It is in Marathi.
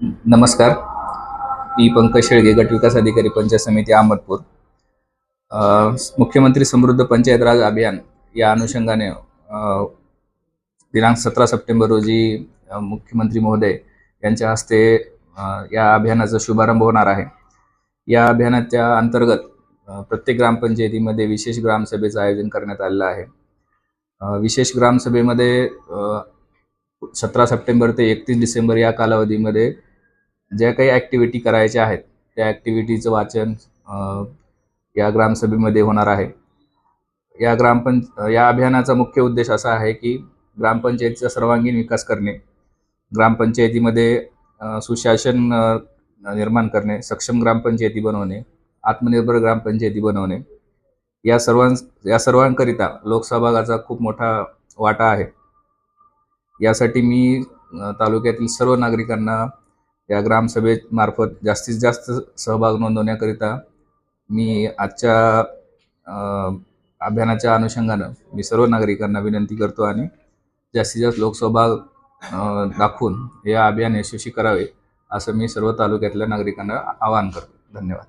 नमस्कार. मी पंकज शेळगे गट विकास अधिकारी पंचायत समिती अहमदपूर. मुख्यमंत्री समृद्ध पंचायत राज अभियान या अनुषंगाने दिनांक सतरा सप्टेंबर रोजी मुख्यमंत्री महोदय यांच्या हस्ते या अभियानाचा शुभारंभ होणार आहे. या अभियानाच्या अंतर्गत प्रत्येक ग्रामपंचायतीमध्ये विशेष ग्रामसभेचं आयोजन करण्यात आलेलं आहे. विशेष ग्रामसभेमध्ये सतरा सप्टेंबर ते एकतीस डिसेंबर या कालावधीमध्ये ज्या काही ॲक्टिव्हिटी करायच्या आहेत त्या ॲक्टिव्हिटीचं वाचन या ग्रामसभेमध्ये होणार आहे. या ग्रामपंच या अभियानाचा मुख्य उद्देश असा आहे की ग्रामपंचायतीचा सर्वांगीण विकास करणे ग्रामपंचायतीमध्ये सुशासन निर्माण करणे सक्षम ग्रामपंचायती बनवणे आत्मनिर्भर ग्रामपंचायती बनवणे या सर्वां या सर्वांकरिता लोकसहभागाचा खूप मोठा वाटा आहे. यासाठी मी तालुक्यातील सर्व नागरिकांना या ग्रामसभेमार्फत जास्तीत जास्त सहभाग नोंदवण्याकरिता मी आजच्या अभियानाच्या अनुषंगानं मी सर्व नागरिकांना विनंती करतो आणि जास्तीत जास्त लोकसहभाग दाखवून हे अभियान यशस्वी करावे असं मी सर्व तालुक्यातल्या नागरिकांना आवाहन करतो. धन्यवाद.